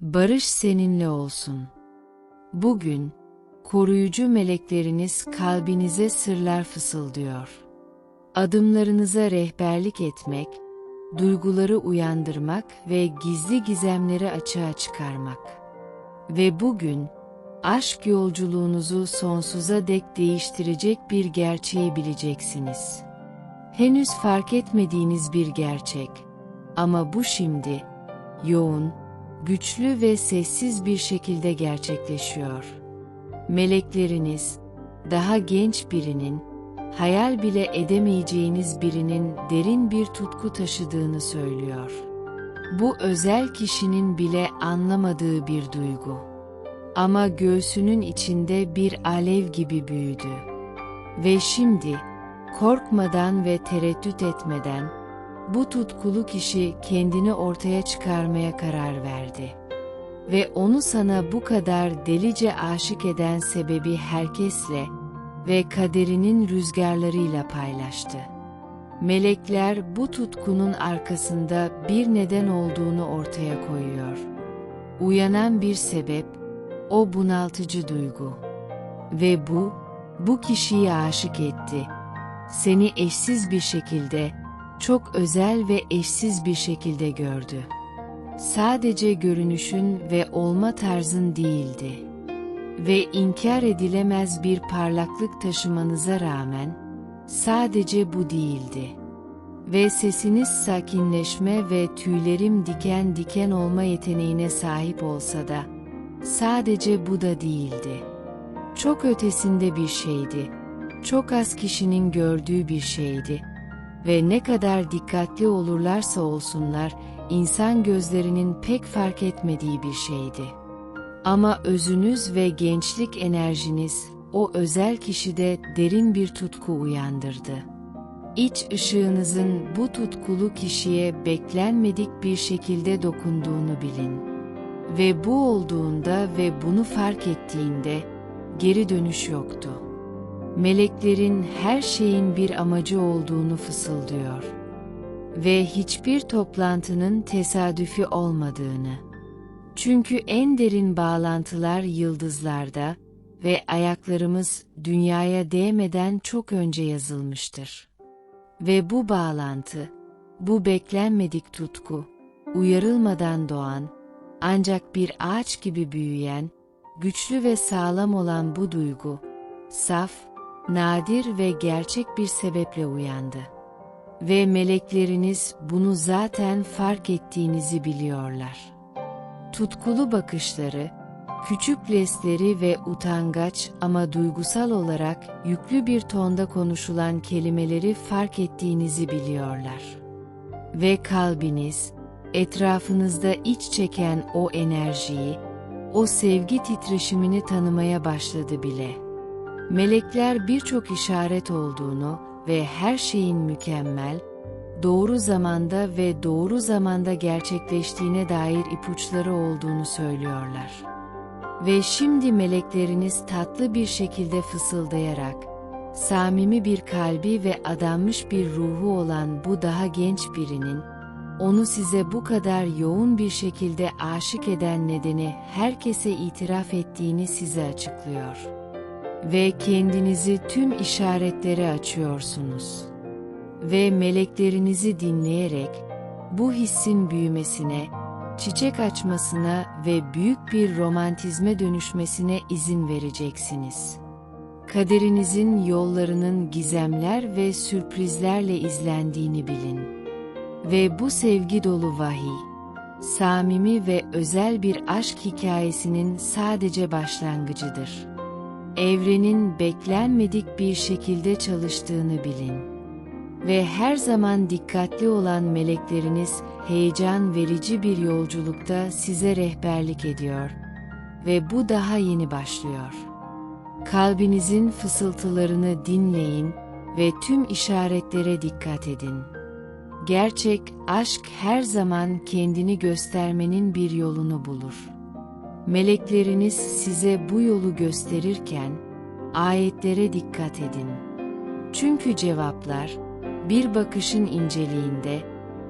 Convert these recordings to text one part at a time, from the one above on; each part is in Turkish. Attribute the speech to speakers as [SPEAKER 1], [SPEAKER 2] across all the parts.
[SPEAKER 1] Barış seninle olsun. Bugün, koruyucu melekleriniz kalbinize sırlar fısıldıyor. Adımlarınıza rehberlik etmek, duyguları uyandırmak ve gizli gizemleri açığa çıkarmak. Ve bugün, aşk yolculuğunuzu sonsuza dek değiştirecek bir gerçeği bileceksiniz. Henüz fark etmediğiniz bir gerçek. Ama bu şimdi, yoğun, güçlü ve sessiz bir şekilde gerçekleşiyor. Melekleriniz, daha genç birinin, hayal bile edemeyeceğiniz birinin derin bir tutku taşıdığını söylüyor. Bu özel kişinin bile anlamadığı bir duygu. Ama göğsünün içinde bir alev gibi büyüdü. Ve şimdi, korkmadan ve tereddüt etmeden, bu tutkulu kişi kendini ortaya çıkarmaya karar verdi. Ve onu sana bu kadar delice aşık eden sebebi herkesle ve kaderinin rüzgarlarıyla paylaştı. Melekler bu tutkunun arkasında bir neden olduğunu ortaya koyuyor. Uyanan bir sebep, o bunaltıcı duygu. Ve bu, bu kişiyi aşık etti. Seni eşsiz bir şekilde, çok özel ve eşsiz bir şekilde gördü. Sadece görünüşün ve olma tarzın değildi. Ve inkar edilemez bir parlaklık taşımanıza rağmen, sadece bu değildi. Ve sesiniz sakinleşme ve tüylerim diken diken olma yeteneğine sahip olsa da, sadece bu da değildi. Çok ötesinde bir şeydi. Çok az kişinin gördüğü bir şeydi ve ne kadar dikkatli olurlarsa olsunlar, insan gözlerinin pek fark etmediği bir şeydi. Ama özünüz ve gençlik enerjiniz, o özel kişide derin bir tutku uyandırdı. İç ışığınızın bu tutkulu kişiye beklenmedik bir şekilde dokunduğunu bilin. Ve bu olduğunda ve bunu fark ettiğinde, geri dönüş yoktu meleklerin her şeyin bir amacı olduğunu fısıldıyor ve hiçbir toplantının tesadüfi olmadığını. Çünkü en derin bağlantılar yıldızlarda ve ayaklarımız dünyaya değmeden çok önce yazılmıştır. Ve bu bağlantı, bu beklenmedik tutku, uyarılmadan doğan, ancak bir ağaç gibi büyüyen, güçlü ve sağlam olan bu duygu, saf, nadir ve gerçek bir sebeple uyandı. Ve melekleriniz bunu zaten fark ettiğinizi biliyorlar. Tutkulu bakışları, küçük lesleri ve utangaç ama duygusal olarak yüklü bir tonda konuşulan kelimeleri fark ettiğinizi biliyorlar. Ve kalbiniz, etrafınızda iç çeken o enerjiyi, o sevgi titreşimini tanımaya başladı bile.'' Melekler birçok işaret olduğunu ve her şeyin mükemmel, doğru zamanda ve doğru zamanda gerçekleştiğine dair ipuçları olduğunu söylüyorlar. Ve şimdi melekleriniz tatlı bir şekilde fısıldayarak, samimi bir kalbi ve adanmış bir ruhu olan bu daha genç birinin, onu size bu kadar yoğun bir şekilde aşık eden nedeni herkese itiraf ettiğini size açıklıyor ve kendinizi tüm işaretlere açıyorsunuz. Ve meleklerinizi dinleyerek bu hissin büyümesine, çiçek açmasına ve büyük bir romantizme dönüşmesine izin vereceksiniz. Kaderinizin yollarının gizemler ve sürprizlerle izlendiğini bilin. Ve bu sevgi dolu vahiy, samimi ve özel bir aşk hikayesinin sadece başlangıcıdır evrenin beklenmedik bir şekilde çalıştığını bilin. Ve her zaman dikkatli olan melekleriniz heyecan verici bir yolculukta size rehberlik ediyor ve bu daha yeni başlıyor. Kalbinizin fısıltılarını dinleyin ve tüm işaretlere dikkat edin. Gerçek aşk her zaman kendini göstermenin bir yolunu bulur. Melekleriniz size bu yolu gösterirken, ayetlere dikkat edin. Çünkü cevaplar, bir bakışın inceliğinde,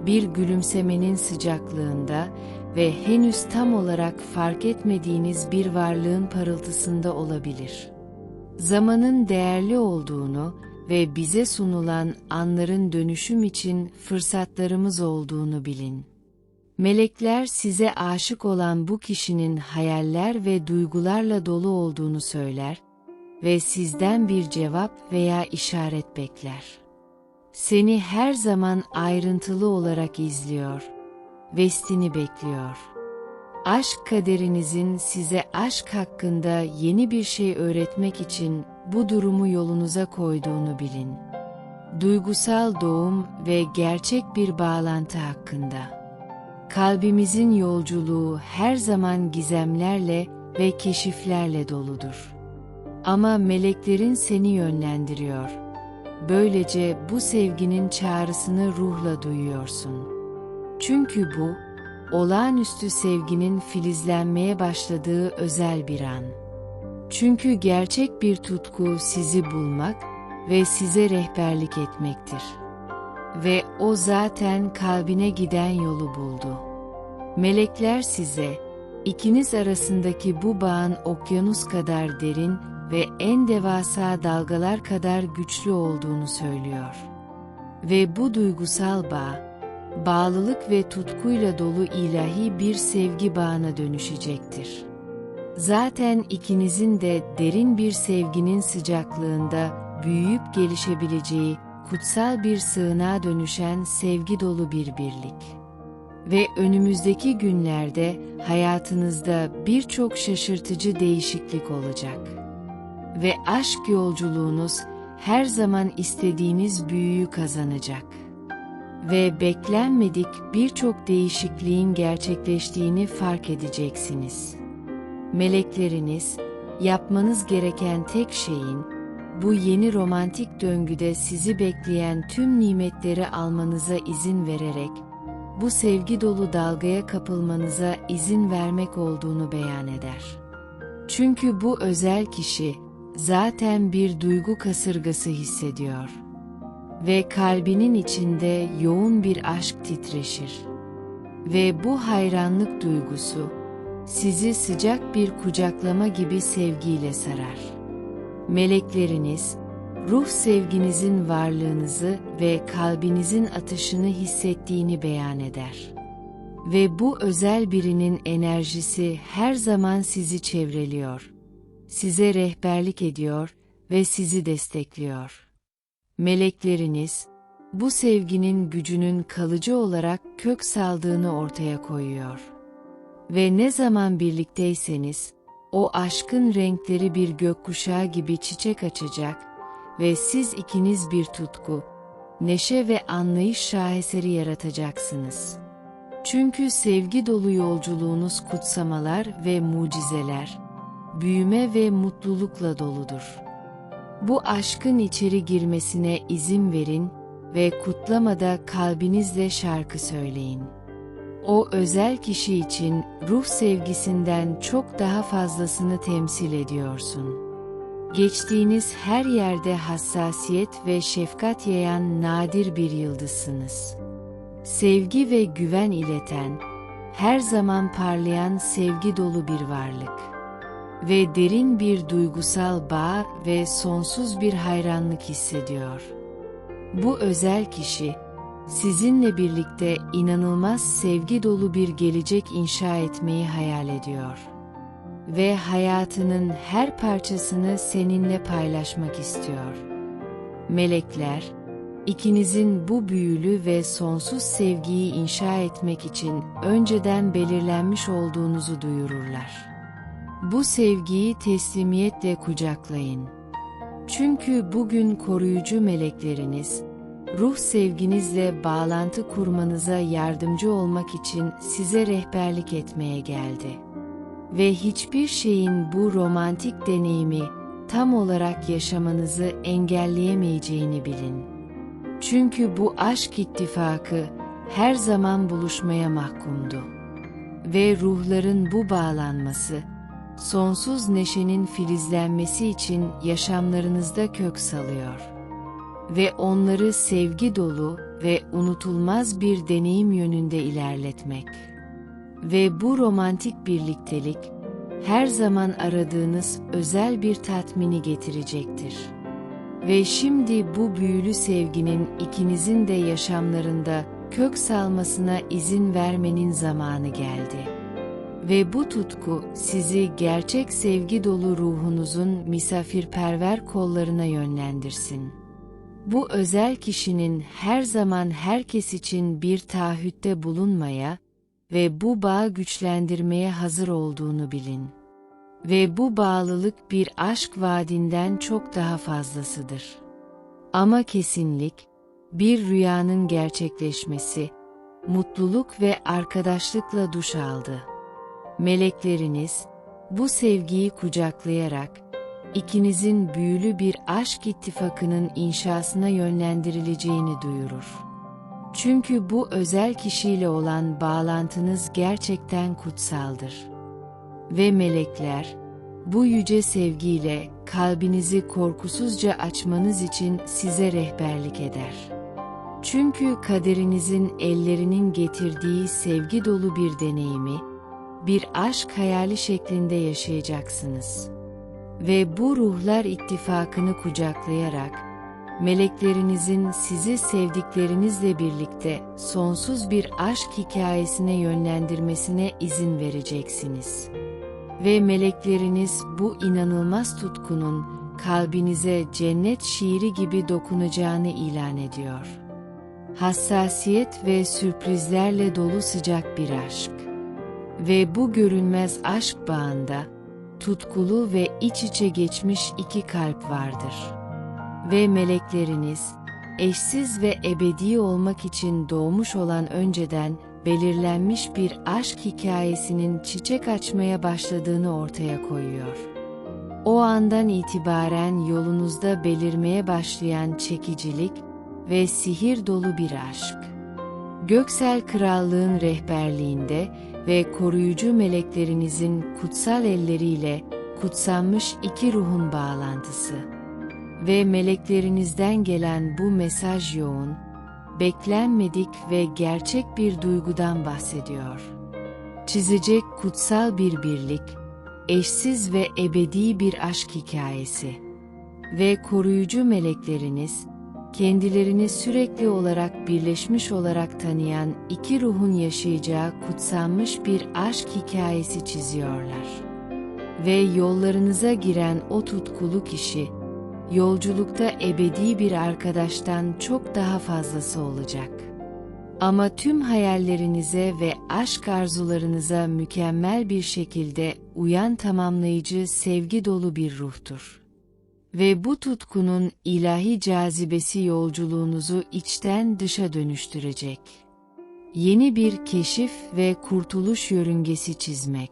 [SPEAKER 1] bir gülümsemenin sıcaklığında ve henüz tam olarak fark etmediğiniz bir varlığın parıltısında olabilir. Zamanın değerli olduğunu ve bize sunulan anların dönüşüm için fırsatlarımız olduğunu bilin. Melekler size aşık olan bu kişinin hayaller ve duygularla dolu olduğunu söyler ve sizden bir cevap veya işaret bekler. Seni her zaman ayrıntılı olarak izliyor, vestini bekliyor. Aşk kaderinizin size aşk hakkında yeni bir şey öğretmek için bu durumu yolunuza koyduğunu bilin. Duygusal doğum ve gerçek bir bağlantı hakkında. Kalbimizin yolculuğu her zaman gizemlerle ve keşiflerle doludur. Ama meleklerin seni yönlendiriyor. Böylece bu sevginin çağrısını ruhla duyuyorsun. Çünkü bu, olağanüstü sevginin filizlenmeye başladığı özel bir an. Çünkü gerçek bir tutku sizi bulmak ve size rehberlik etmektir. Ve o zaten kalbine giden yolu buldu. Melekler size, ikiniz arasındaki bu bağın okyanus kadar derin ve en devasa dalgalar kadar güçlü olduğunu söylüyor. Ve bu duygusal bağ, bağlılık ve tutkuyla dolu ilahi bir sevgi bağına dönüşecektir. Zaten ikinizin de derin bir sevginin sıcaklığında büyüyüp gelişebileceği kutsal bir sığınağa dönüşen sevgi dolu bir birlik. Ve önümüzdeki günlerde hayatınızda birçok şaşırtıcı değişiklik olacak. Ve aşk yolculuğunuz her zaman istediğiniz büyüyü kazanacak. Ve beklenmedik birçok değişikliğin gerçekleştiğini fark edeceksiniz. Melekleriniz, yapmanız gereken tek şeyin, bu yeni romantik döngüde sizi bekleyen tüm nimetleri almanıza izin vererek, bu sevgi dolu dalgaya kapılmanıza izin vermek olduğunu beyan eder. Çünkü bu özel kişi, zaten bir duygu kasırgası hissediyor. Ve kalbinin içinde yoğun bir aşk titreşir. Ve bu hayranlık duygusu, sizi sıcak bir kucaklama gibi sevgiyle sarar. Melekleriniz, ruh sevginizin varlığınızı ve kalbinizin atışını hissettiğini beyan eder. Ve bu özel birinin enerjisi her zaman sizi çevreliyor. Size rehberlik ediyor ve sizi destekliyor. Melekleriniz, bu sevginin gücünün kalıcı olarak kök saldığını ortaya koyuyor. Ve ne zaman birlikteyseniz, o aşkın renkleri bir gökkuşağı gibi çiçek açacak ve siz ikiniz bir tutku, neşe ve anlayış şaheseri yaratacaksınız. Çünkü sevgi dolu yolculuğunuz kutsamalar ve mucizeler, büyüme ve mutlulukla doludur. Bu aşkın içeri girmesine izin verin ve kutlamada kalbinizle şarkı söyleyin. O özel kişi için ruh sevgisinden çok daha fazlasını temsil ediyorsun. Geçtiğiniz her yerde hassasiyet ve şefkat yayan nadir bir yıldızsınız. Sevgi ve güven ileten, her zaman parlayan sevgi dolu bir varlık. Ve derin bir duygusal bağ ve sonsuz bir hayranlık hissediyor. Bu özel kişi, sizinle birlikte inanılmaz sevgi dolu bir gelecek inşa etmeyi hayal ediyor. Ve hayatının her parçasını seninle paylaşmak istiyor. Melekler, ikinizin bu büyülü ve sonsuz sevgiyi inşa etmek için önceden belirlenmiş olduğunuzu duyururlar. Bu sevgiyi teslimiyetle kucaklayın. Çünkü bugün koruyucu melekleriniz, ruh sevginizle bağlantı kurmanıza yardımcı olmak için size rehberlik etmeye geldi. Ve hiçbir şeyin bu romantik deneyimi tam olarak yaşamanızı engelleyemeyeceğini bilin. Çünkü bu aşk ittifakı her zaman buluşmaya mahkumdu. Ve ruhların bu bağlanması, sonsuz neşenin filizlenmesi için yaşamlarınızda kök salıyor.'' Ve onları sevgi dolu ve unutulmaz bir deneyim yönünde ilerletmek. Ve bu romantik birliktelik, her zaman aradığınız özel bir tatmini getirecektir. Ve şimdi bu büyülü sevginin ikinizin de yaşamlarında kök salmasına izin vermenin zamanı geldi. Ve bu tutku sizi gerçek sevgi dolu ruhunuzun misafirperver kollarına yönlendirsin. Bu özel kişinin her zaman herkes için bir taahhütte bulunmaya ve bu bağı güçlendirmeye hazır olduğunu bilin. Ve bu bağlılık bir aşk vaadinden çok daha fazlasıdır. Ama kesinlik, bir rüyanın gerçekleşmesi, mutluluk ve arkadaşlıkla duş aldı. Melekleriniz, bu sevgiyi kucaklayarak, ikinizin büyülü bir aşk ittifakının inşasına yönlendirileceğini duyurur. Çünkü bu özel kişiyle olan bağlantınız gerçekten kutsaldır. Ve melekler, bu yüce sevgiyle kalbinizi korkusuzca açmanız için size rehberlik eder. Çünkü kaderinizin ellerinin getirdiği sevgi dolu bir deneyimi, bir aşk hayali şeklinde yaşayacaksınız. Ve bu ruhlar ittifakını kucaklayarak, meleklerinizin sizi sevdiklerinizle birlikte sonsuz bir aşk hikayesine yönlendirmesine izin vereceksiniz. Ve melekleriniz bu inanılmaz tutkunun kalbinize cennet şiiri gibi dokunacağını ilan ediyor. Hassasiyet ve sürprizlerle dolu sıcak bir aşk. Ve bu görünmez aşk bağında, tutkulu ve iç içe geçmiş iki kalp vardır. Ve melekleriniz, eşsiz ve ebedi olmak için doğmuş olan önceden belirlenmiş bir aşk hikayesinin çiçek açmaya başladığını ortaya koyuyor. O andan itibaren yolunuzda belirmeye başlayan çekicilik ve sihir dolu bir aşk. Göksel Krallığın rehberliğinde ve koruyucu meleklerinizin kutsal elleriyle kutsanmış iki ruhun bağlantısı. Ve meleklerinizden gelen bu mesaj yoğun, beklenmedik ve gerçek bir duygudan bahsediyor. Çizecek kutsal bir birlik, eşsiz ve ebedi bir aşk hikayesi. Ve koruyucu melekleriniz, kendilerini sürekli olarak birleşmiş olarak tanıyan iki ruhun yaşayacağı kutsanmış bir aşk hikayesi çiziyorlar. Ve yollarınıza giren o tutkulu kişi, yolculukta ebedi bir arkadaştan çok daha fazlası olacak. Ama tüm hayallerinize ve aşk arzularınıza mükemmel bir şekilde uyan tamamlayıcı sevgi dolu bir ruhtur. Ve bu tutkunun ilahi cazibesi yolculuğunuzu içten dışa dönüştürecek. Yeni bir keşif ve kurtuluş yörüngesi çizmek.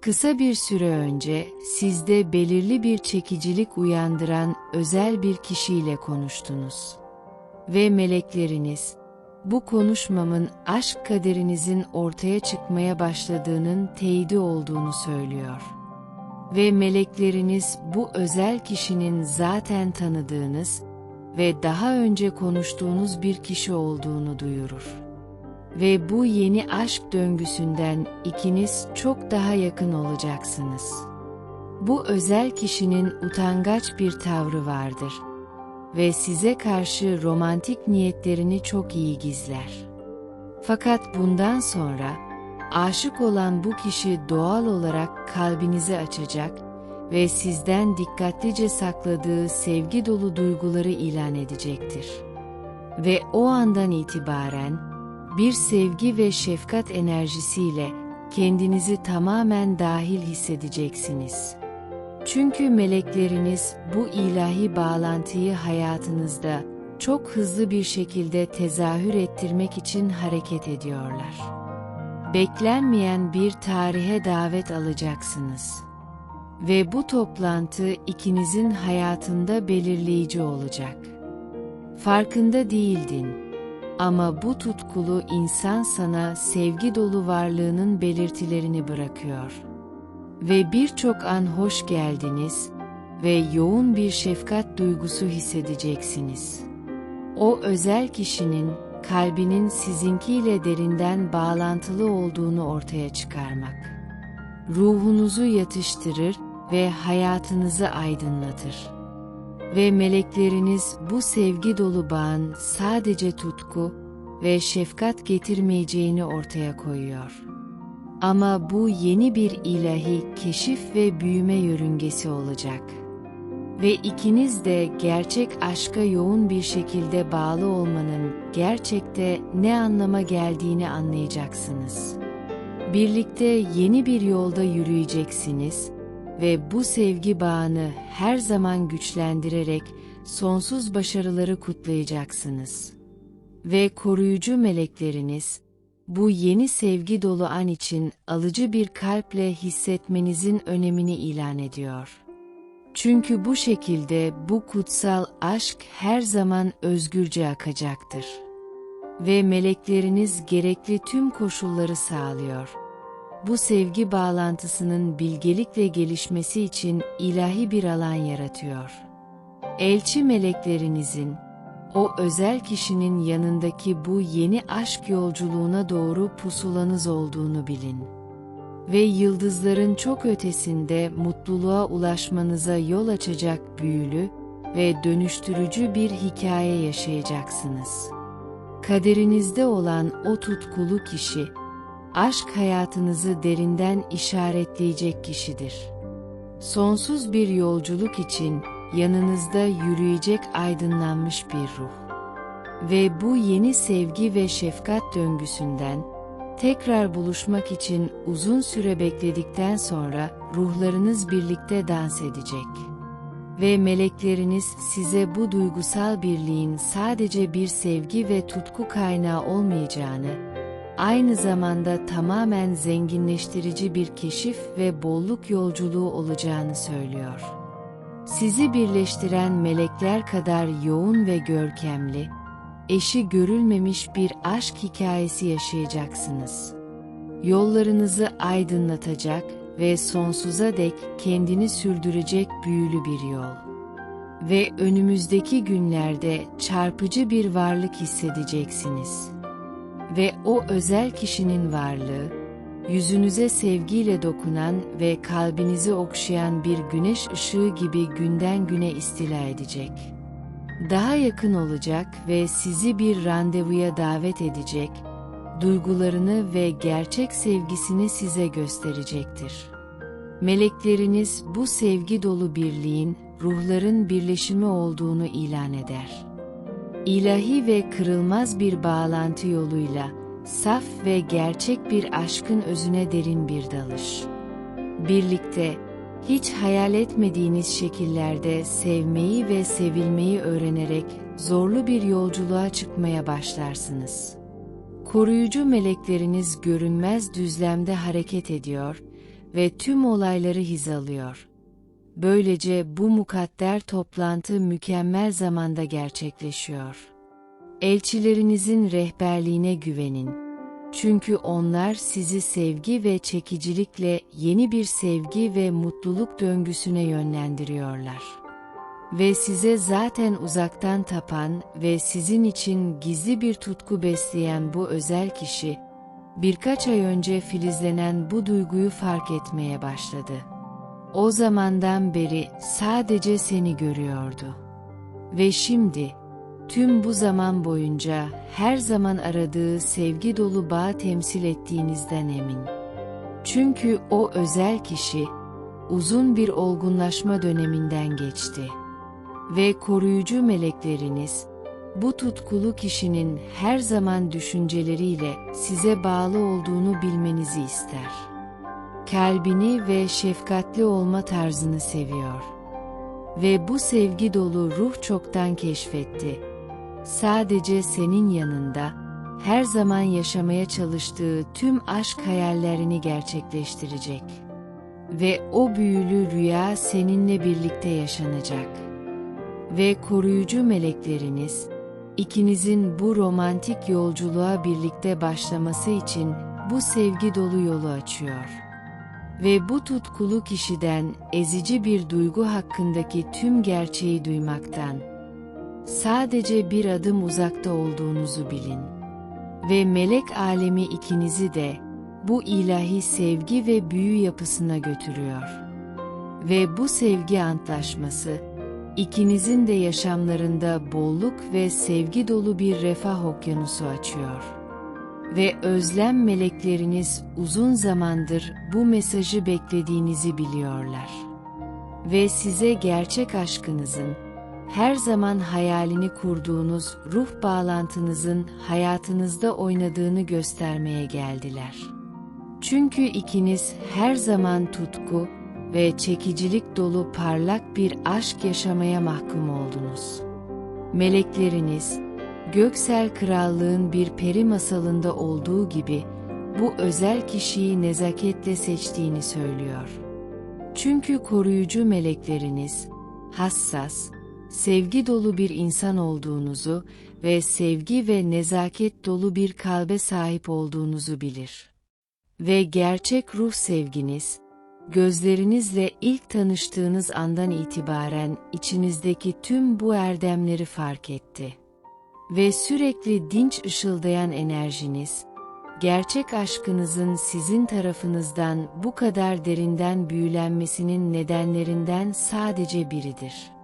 [SPEAKER 1] Kısa bir süre önce sizde belirli bir çekicilik uyandıran özel bir kişiyle konuştunuz. Ve melekleriniz, bu konuşmamın aşk kaderinizin ortaya çıkmaya başladığının teyidi olduğunu söylüyor.'' Ve melekleriniz bu özel kişinin zaten tanıdığınız ve daha önce konuştuğunuz bir kişi olduğunu duyurur. Ve bu yeni aşk döngüsünden ikiniz çok daha yakın olacaksınız. Bu özel kişinin utangaç bir tavrı vardır ve size karşı romantik niyetlerini çok iyi gizler. Fakat bundan sonra Aşık olan bu kişi doğal olarak kalbinizi açacak ve sizden dikkatlice sakladığı sevgi dolu duyguları ilan edecektir. Ve o andan itibaren bir sevgi ve şefkat enerjisiyle kendinizi tamamen dahil hissedeceksiniz. Çünkü melekleriniz bu ilahi bağlantıyı hayatınızda çok hızlı bir şekilde tezahür ettirmek için hareket ediyorlar beklenmeyen bir tarihe davet alacaksınız. Ve bu toplantı ikinizin hayatında belirleyici olacak. Farkında değildin. Ama bu tutkulu insan sana sevgi dolu varlığının belirtilerini bırakıyor. Ve birçok an hoş geldiniz ve yoğun bir şefkat duygusu hissedeceksiniz. O özel kişinin kalbinin sizinkiyle derinden bağlantılı olduğunu ortaya çıkarmak. Ruhunuzu yatıştırır ve hayatınızı aydınlatır. Ve melekleriniz bu sevgi dolu bağın sadece tutku ve şefkat getirmeyeceğini ortaya koyuyor. Ama bu yeni bir ilahi keşif ve büyüme yörüngesi olacak. Ve ikiniz de gerçek aşka yoğun bir şekilde bağlı olmanın gerçekte ne anlama geldiğini anlayacaksınız. Birlikte yeni bir yolda yürüyeceksiniz ve bu sevgi bağını her zaman güçlendirerek sonsuz başarıları kutlayacaksınız. Ve koruyucu melekleriniz, bu yeni sevgi dolu an için alıcı bir kalple hissetmenizin önemini ilan ediyor. Çünkü bu şekilde bu kutsal aşk her zaman özgürce akacaktır. Ve melekleriniz gerekli tüm koşulları sağlıyor. Bu sevgi bağlantısının bilgelikle gelişmesi için ilahi bir alan yaratıyor. Elçi meleklerinizin, o özel kişinin yanındaki bu yeni aşk yolculuğuna doğru pusulanız olduğunu bilin. Ve yıldızların çok ötesinde mutluluğa ulaşmanıza yol açacak büyülü ve dönüştürücü bir hikaye yaşayacaksınız. Kaderinizde olan o tutkulu kişi, aşk hayatınızı derinden işaretleyecek kişidir. Sonsuz bir yolculuk için yanınızda yürüyecek aydınlanmış bir ruh. Ve bu yeni sevgi ve şefkat döngüsünden tekrar buluşmak için uzun süre bekledikten sonra ruhlarınız birlikte dans edecek. Ve melekleriniz size bu duygusal birliğin sadece bir sevgi ve tutku kaynağı olmayacağını, aynı zamanda tamamen zenginleştirici bir keşif ve bolluk yolculuğu olacağını söylüyor. Sizi birleştiren melekler kadar yoğun ve görkemli, eşi görülmemiş bir aşk hikayesi yaşayacaksınız. Yollarınızı aydınlatacak ve sonsuza dek kendini sürdürecek büyülü bir yol. Ve önümüzdeki günlerde çarpıcı bir varlık hissedeceksiniz. Ve o özel kişinin varlığı, yüzünüze sevgiyle dokunan ve kalbinizi okşayan bir güneş ışığı gibi günden güne istila edecek. Daha yakın olacak ve sizi bir randevuya davet edecek, duygularını ve gerçek sevgisini size gösterecektir. Melekleriniz bu sevgi dolu birliğin, ruhların birleşimi olduğunu ilan eder. İlahi ve kırılmaz bir bağlantı yoluyla, saf ve gerçek bir aşkın özüne derin bir dalış. Birlikte, hiç hayal etmediğiniz şekillerde sevmeyi ve sevilmeyi öğrenerek zorlu bir yolculuğa çıkmaya başlarsınız. Koruyucu melekleriniz görünmez düzlemde hareket ediyor ve tüm olayları hizalıyor. Böylece bu mukadder toplantı mükemmel zamanda gerçekleşiyor. Elçilerinizin rehberliğine güvenin. Çünkü onlar sizi sevgi ve çekicilikle yeni bir sevgi ve mutluluk döngüsüne yönlendiriyorlar. Ve size zaten uzaktan tapan ve sizin için gizli bir tutku besleyen bu özel kişi, birkaç ay önce filizlenen bu duyguyu fark etmeye başladı. O zamandan beri sadece seni görüyordu. Ve şimdi, tüm bu zaman boyunca her zaman aradığı sevgi dolu bağ temsil ettiğinizden emin. Çünkü o özel kişi, uzun bir olgunlaşma döneminden geçti. Ve koruyucu melekleriniz, bu tutkulu kişinin her zaman düşünceleriyle size bağlı olduğunu bilmenizi ister. Kalbini ve şefkatli olma tarzını seviyor. Ve bu sevgi dolu ruh çoktan keşfetti. Sadece senin yanında, her zaman yaşamaya çalıştığı tüm aşk hayallerini gerçekleştirecek. Ve o büyülü rüya seninle birlikte yaşanacak. Ve koruyucu melekleriniz, ikinizin bu romantik yolculuğa birlikte başlaması için bu sevgi dolu yolu açıyor. Ve bu tutkulu kişiden ezici bir duygu hakkındaki tüm gerçeği duymaktan, sadece bir adım uzakta olduğunuzu bilin. Ve melek alemi ikinizi de bu ilahi sevgi ve büyü yapısına götürüyor. Ve bu sevgi antlaşması, ikinizin de yaşamlarında bolluk ve sevgi dolu bir refah okyanusu açıyor. Ve özlem melekleriniz uzun zamandır bu mesajı beklediğinizi biliyorlar. Ve size gerçek aşkınızın, her zaman hayalini kurduğunuz ruh bağlantınızın hayatınızda oynadığını göstermeye geldiler. Çünkü ikiniz her zaman tutku ve çekicilik dolu parlak bir aşk yaşamaya mahkum oldunuz. Melekleriniz, Göksel Krallığın bir peri masalında olduğu gibi bu özel kişiyi nezaketle seçtiğini söylüyor. Çünkü koruyucu melekleriniz, hassas, sevgi dolu bir insan olduğunuzu ve sevgi ve nezaket dolu bir kalbe sahip olduğunuzu bilir. Ve gerçek ruh sevginiz, gözlerinizle ilk tanıştığınız andan itibaren içinizdeki tüm bu erdemleri fark etti. Ve sürekli dinç ışıldayan enerjiniz, gerçek aşkınızın sizin tarafınızdan bu kadar derinden büyülenmesinin nedenlerinden sadece biridir.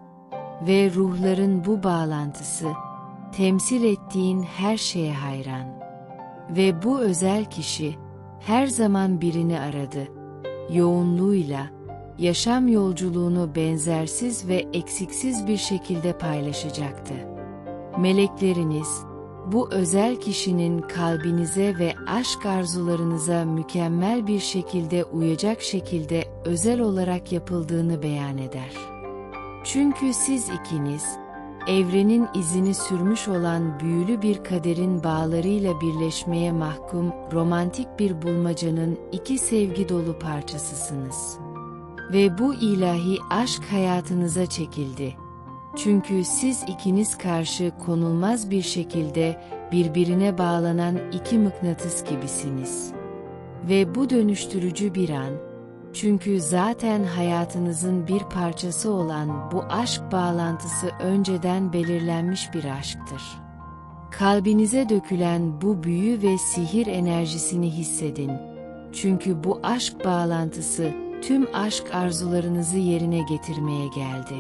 [SPEAKER 1] Ve ruhların bu bağlantısı, temsil ettiğin her şeye hayran. Ve bu özel kişi, her zaman birini aradı, yoğunluğuyla, yaşam yolculuğunu benzersiz ve eksiksiz bir şekilde paylaşacaktı. Melekleriniz, bu özel kişinin kalbinize ve aşk arzularınıza mükemmel bir şekilde uyacak şekilde özel olarak yapıldığını beyan eder. Çünkü siz ikiniz, evrenin izini sürmüş olan büyülü bir kaderin bağlarıyla birleşmeye mahkum romantik bir bulmacanın iki sevgi dolu parçasısınız. Ve bu ilahi aşk hayatınıza çekildi. Çünkü siz ikiniz karşı konulmaz bir şekilde birbirine bağlanan iki mıknatıs gibisiniz. Ve bu dönüştürücü bir an, çünkü zaten hayatınızın bir parçası olan bu aşk bağlantısı önceden belirlenmiş bir aşktır. Kalbinize dökülen bu büyü ve sihir enerjisini hissedin. Çünkü bu aşk bağlantısı tüm aşk arzularınızı yerine getirmeye geldi.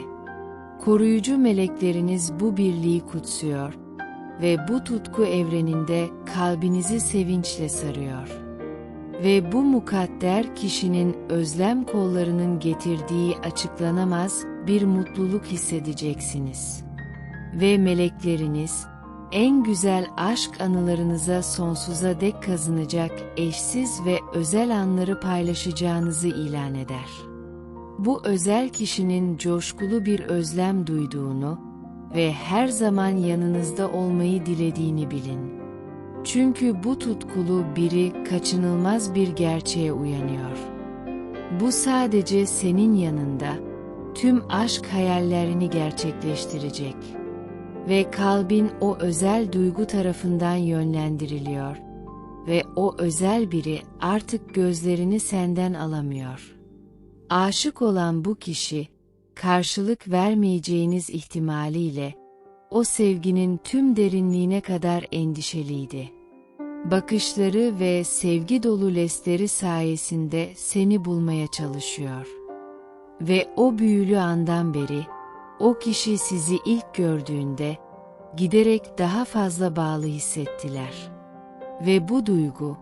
[SPEAKER 1] Koruyucu melekleriniz bu birliği kutsuyor ve bu tutku evreninde kalbinizi sevinçle sarıyor.'' Ve bu mukadder kişinin özlem kollarının getirdiği açıklanamaz bir mutluluk hissedeceksiniz. Ve melekleriniz, en güzel aşk anılarınıza sonsuza dek kazanacak eşsiz ve özel anları paylaşacağınızı ilan eder. Bu özel kişinin coşkulu bir özlem duyduğunu ve her zaman yanınızda olmayı dilediğini bilin. Çünkü bu tutkulu biri kaçınılmaz bir gerçeğe uyanıyor. Bu sadece senin yanında, tüm aşk hayallerini gerçekleştirecek. Ve kalbin o özel duygu tarafından yönlendiriliyor. Ve o özel biri artık gözlerini senden alamıyor. Aşık olan bu kişi, karşılık vermeyeceğiniz ihtimaliyle, o sevginin tüm derinliğine kadar endişeliydi. Bakışları ve sevgi dolu lesleri sayesinde seni bulmaya çalışıyor. Ve o büyülü andan beri, o kişi sizi ilk gördüğünde, giderek daha fazla bağlı hissettiler. Ve bu duygu,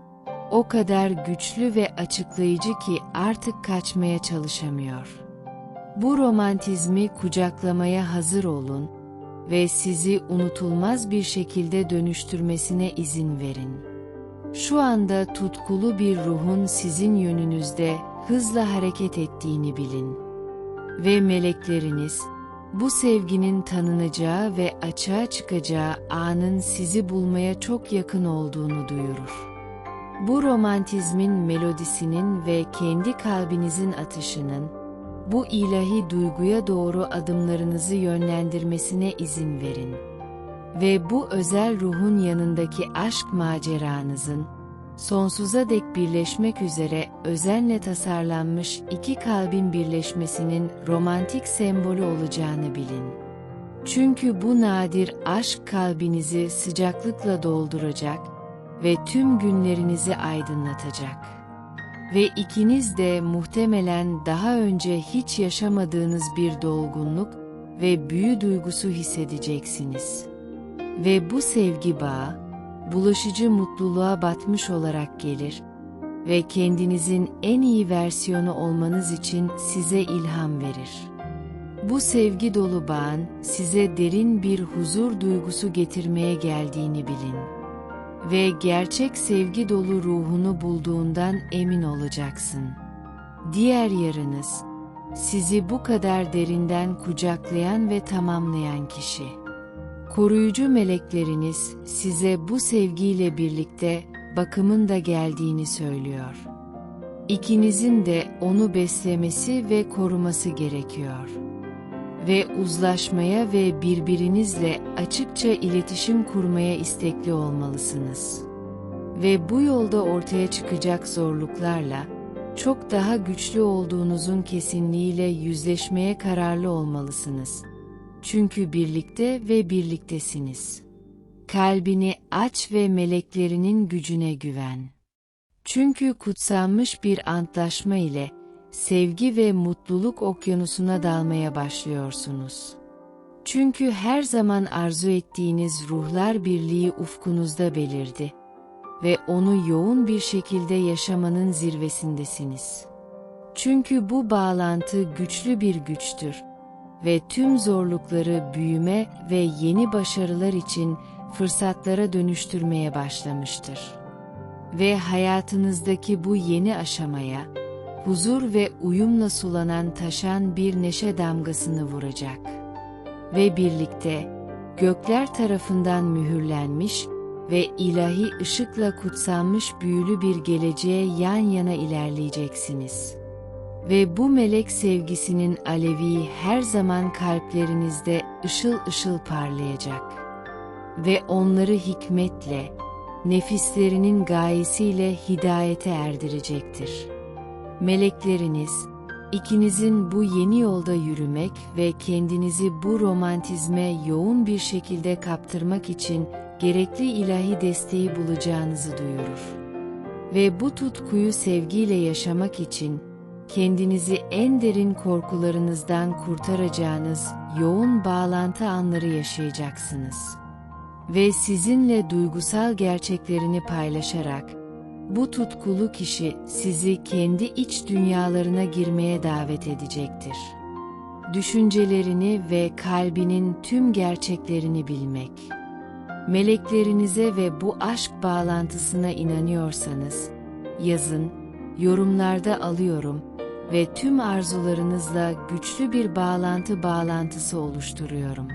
[SPEAKER 1] o kadar güçlü ve açıklayıcı ki artık kaçmaya çalışamıyor. Bu romantizmi kucaklamaya hazır olun ve sizi unutulmaz bir şekilde dönüştürmesine izin verin. Şu anda tutkulu bir ruhun sizin yönünüzde hızla hareket ettiğini bilin. Ve melekleriniz, bu sevginin tanınacağı ve açığa çıkacağı anın sizi bulmaya çok yakın olduğunu duyurur. Bu romantizmin melodisinin ve kendi kalbinizin atışının, bu ilahi duyguya doğru adımlarınızı yönlendirmesine izin verin ve bu özel ruhun yanındaki aşk maceranızın, sonsuza dek birleşmek üzere özenle tasarlanmış iki kalbin birleşmesinin romantik sembolü olacağını bilin. Çünkü bu nadir aşk kalbinizi sıcaklıkla dolduracak ve tüm günlerinizi aydınlatacak. Ve ikiniz de muhtemelen daha önce hiç yaşamadığınız bir dolgunluk ve büyü duygusu hissedeceksiniz. Ve bu sevgi bağı, bulaşıcı mutluluğa batmış olarak gelir ve kendinizin en iyi versiyonu olmanız için size ilham verir. Bu sevgi dolu bağın size derin bir huzur duygusu getirmeye geldiğini bilin. Ve gerçek sevgi dolu ruhunu bulduğundan emin olacaksın. Diğer yarınız, sizi bu kadar derinden kucaklayan ve tamamlayan kişi. Koruyucu melekleriniz size bu sevgiyle birlikte bakımın da geldiğini söylüyor. İkinizin de onu beslemesi ve koruması gerekiyor. Ve uzlaşmaya ve birbirinizle açıkça iletişim kurmaya istekli olmalısınız. Ve bu yolda ortaya çıkacak zorluklarla çok daha güçlü olduğunuzun kesinliğiyle yüzleşmeye kararlı olmalısınız. Çünkü birlikte ve birliktesiniz. Kalbini aç ve meleklerinin gücüne güven. Çünkü kutsanmış bir antlaşma ile sevgi ve mutluluk okyanusuna dalmaya başlıyorsunuz. Çünkü her zaman arzu ettiğiniz ruhlar birliği ufkunuzda belirdi ve onu yoğun bir şekilde yaşamanın zirvesindesiniz. Çünkü bu bağlantı güçlü bir güçtür ve tüm zorlukları büyüme ve yeni başarılar için fırsatlara dönüştürmeye başlamıştır. Ve hayatınızdaki bu yeni aşamaya, huzur ve uyumla sulanan taşan bir neşe damgasını vuracak. Ve birlikte, gökler tarafından mühürlenmiş ve ilahi ışıkla kutsanmış büyülü bir geleceğe yan yana ilerleyeceksiniz. Ve bu melek sevgisinin alevi her zaman kalplerinizde ışıl ışıl parlayacak. Ve onları hikmetle, nefislerinin gayesiyle hidayete erdirecektir. Melekleriniz, ikinizin bu yeni yolda yürümek ve kendinizi bu romantizme yoğun bir şekilde kaptırmak için gerekli ilahi desteği bulacağınızı duyurur. Ve bu tutkuyu sevgiyle yaşamak için kendinizi en derin korkularınızdan kurtaracağınız yoğun bağlantı anları yaşayacaksınız. Ve sizinle duygusal gerçeklerini paylaşarak bu tutkulu kişi sizi kendi iç dünyalarına girmeye davet edecektir. Düşüncelerini ve kalbinin tüm gerçeklerini bilmek. Meleklerinize ve bu aşk bağlantısına inanıyorsanız, yazın, yorumlarda alıyorum ve tüm arzularınızla güçlü bir bağlantı bağlantısı oluşturuyorum.